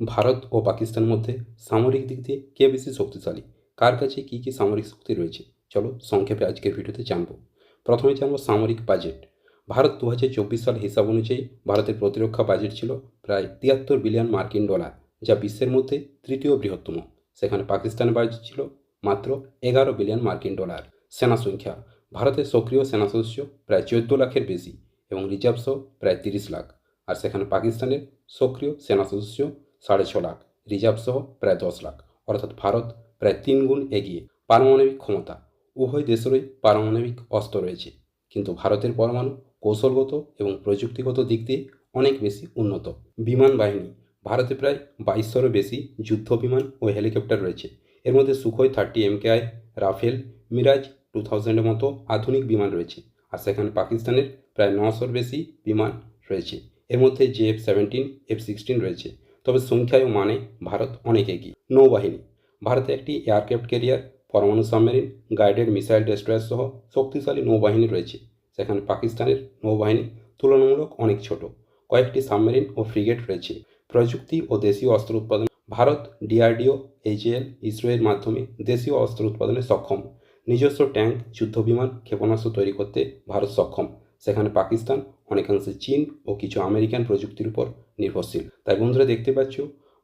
ভারত ও পাকিস্তানের মধ্যে সামরিক দিক দিয়ে কে বেশি শক্তিশালী? কার কাছে কী কী সামরিক শক্তি রয়েছে? চলো সংক্ষেপে আজকের ভিডিওতে জানব। প্রথমে জানব সামরিক বাজেট ভারত দু হাজার চব্বিশ সাল হিসাব অনুযায়ী ভারতের প্রতিরক্ষা বাজেট ছিল প্রায় তিয়াত্তর বিলিয়ন মার্কিন ডলার যা বিশ্বের মধ্যে তৃতীয় বৃহত্তম। সেখানে পাকিস্তানের বাজেট ছিল মাত্র এগারো বিলিয়ন মার্কিন ডলার সেনা সংখ্যা ভারতের সক্রিয় সেনা সদস্য প্রায় চোদ্দ লাখের বেশি এবং রিজার্ভ সহ প্রায় তিরিশ লাখ। আর সেখানে পাকিস্তানের সক্রিয় সেনা সদস্য সাড়ে ছ লাখ, রিজার্ভ সহ প্রায় দশ লাখ। অর্থাৎ ভারত প্রায় তিন গুণ এগিয়ে। পারমাণবিক ক্ষমতা। উভয় দেশেরই পারমাণবিক অস্ত্র রয়েছে। কিন্তু ভারতের পরমাণু কৌশলগত এবং প্রযুক্তিগত দিক দিয়ে অনেক বেশি উন্নত। বিমান বাহিনী। ভারতে প্রায় বাইশশোরও বেশি যুদ্ধ বিমান ও হেলিকপ্টার রয়েছে। এর মধ্যে Sukhoi thirty MKI, Rafale, Mirage two থাউজেন্ডের মতো আধুনিক বিমান রয়েছে। আর সেখানে পাকিস্তানের প্রায় নশোর বেশি বিমান রয়েছে। এর মধ্যে J F seventeen, F sixteen রয়েছে। তবে সংখ্যায় ও মানে ভারত অনেক এগিয়ে। নৌবাহিনী ভারতে একটি এয়ারক্রাফট ক্যারিয়ার, পরমাণু সাবমেরিন, গাইডেড মিসাইল ডেস্ট্রয়ার সহ শক্তিশালী নৌবাহিনী রয়েছে সেখানে পাকিস্তানের নৌবাহিনী তুলনামূলক অনেক ছোট। কয়েকটি সাবমেরিন ও ফ্রিগেট রয়েছে। প্রযুক্তি ও দেশীয় অস্ত্র উৎপাদন, ভারত ডিআরডিও এইচএএল ইসরোয়ের মাধ্যমে দেশীয় অস্ত্র উৎপাদনে সক্ষম। নিজস্ব ট্যাঙ্ক, যুদ্ধবিমান, ক্ষেপণাস্ত্র তৈরি করতে ভারত সক্ষম। সেখানে পাকিস্তান অনেকাংশে চীন ও কিছু আমেরিকান প্রযুক্তির উপর নির্ভরশীল। তাই বন্ধুরা দেখতে পাচ্ছ,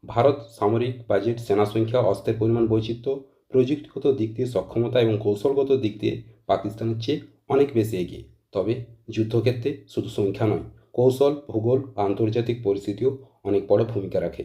ভারত সামরিক বাজেট, সেনা সংখ্যা অস্ত্রের পরিমাণ বৈচিত্র্য, প্রযুক্তিগত দিক দিয়ে সক্ষমতা এবং কৌশলগত দিক দিয়ে পাকিস্তানের চেয়ে অনেক বেশি এগিয়ে। তবে যুদ্ধক্ষেত্রে শুধু সংখ্যা নয়, কৌশল, ভূগোল আন্তর্জাতিক পরিস্থিতিও অনেক বড় ভূমিকা রাখে।